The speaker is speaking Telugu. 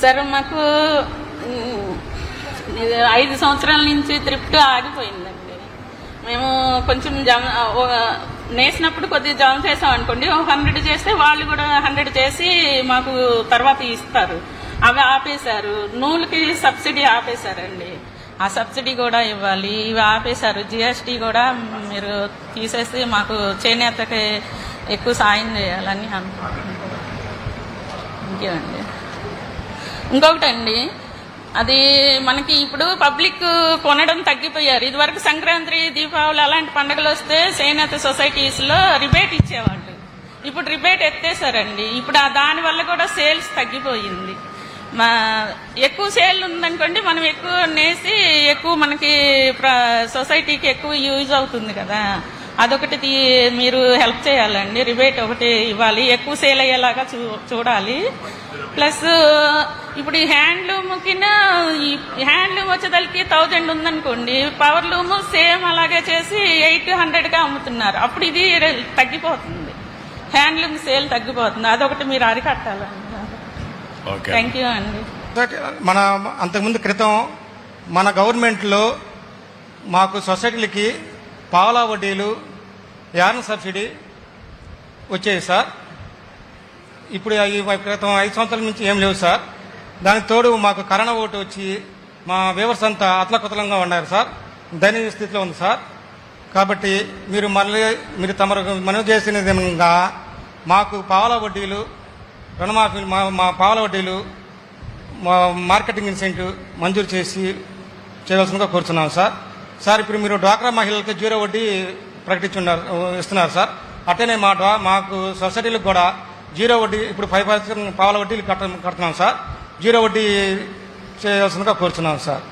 సార్ మాకు ఐదు సంవత్సరాల నుంచి త్రిప్ట్ ఆగిపోయిందండి. మేము కొంచెం జమ నేసినప్పుడు కొద్దిగా జమ చేసాం అనుకోండి. ఒక హండ్రెడ్ చేస్తే వాళ్ళు కూడా హండ్రెడ్ చేసి మాకు తర్వాత ఇస్తారు. అవి ఆపేశారు. నూలుకి సబ్సిడీ ఆపేశారండి. ఆ సబ్సిడీ కూడా ఇవ్వాలి. ఇవి ఆపేశారు. జిఎస్టీ కూడా మీరు తీసేసి మాకు చేనేతకి ఎక్కువ సాయం చేయాలని అనుకుంటున్నాను ఇంకేమండి? ఇంకొకటండి అది మనకి ఇప్పుడు పబ్లిక్ కొనడం తగ్గిపోయారు. ఇదివరకు సంక్రాంతి దీపావళి అలాంటి పండుగలు వస్తే చేనేత సొసైటీస్లో రిబేట్ ఇచ్చేవాళ్ళు. ఇప్పుడు రిబేట్ ఎత్తేసారండి ఇప్పుడు ఆ దాని వల్ల కూడా సేల్స్ తగ్గిపోయింది. మా ఎక్కువ సేల్ ఉందనుకోండి మనం ఎక్కువ నేసి ఎక్కువ మనకి ప్ర- సొసైటీకి ఎక్కువ యూజ్ అవుతుంది కదా. అదొకటి మీరు హెల్ప్ చేయాలండి. రిబేట్ ఒకటి ఇవ్వాలి. ఎక్కువ సేల్ అయ్యేలాగా చూ చూడాలి. ప్లస్ ఇప్పుడు ఈ హ్యాండ్లూమ్ కింద ఈ హ్యాండ్లూమ్ వచ్చేదానికి థౌజండ్ ఉందనుకోండి పవర్ లూమ్ సేమ్ అలాగే చేసి ఎయిట్ హండ్రెడ్గా అమ్ముతున్నారు. అప్పుడు ఇది తగ్గిపోతుంది. హ్యాండ్లూమ్ సేల్ తగ్గిపోతుంది. అదొకటి మీరు అరికట్టాలండి. ఓకే. థ్యాంక్ యూ అండి. మన అంతకుముందు క్రితం మన గవర్నమెంట్లో మాకు సొసైటీలకి పావలా వడ్డీలు యార్న్ సబ్సిడీ వచ్చాయి సార్. ఇప్పుడు క్రితం ఐదు సంవత్సరాల నుంచి ఏం లేవు సార్. దానికి తోడు మాకు కరోనా ఓటు వచ్చి మా వ్యూవర్స్ అంతా అతలకుతలంగా ఉన్నారు సార్. దయనీయ స్థితిలో ఉంది సార్. కాబట్టి మీరు మళ్ళీ మీరు తమరు మనవి చేసిన విధంగా మాకు పావలా వడ్డీలు రుణమాఫీ మా మా పావలా వడ్డీలు మా మార్కెటింగ్ ఇన్సెంటివ్ మంజూరు చేసి చేయవలసిందిగా కోరుతున్నాం సార్. సార్ ఇప్పుడు మీరు డ్వాక్రా మహిళలకు జీరో వడ్డీ ప్రకటించున్నారు ఇస్తున్నారు సార్. అట్టనే మా మాకు సొసైటీలకు కూడా జీరో వడ్డీ ఇప్పుడు ఫైవ్ పర్సెంట్ పావుల వడ్డీలు కట్ట కడుతున్నాం సార్. జీరో వడ్డీ చేయవలసిందిగా కోరుతున్నాం సార్.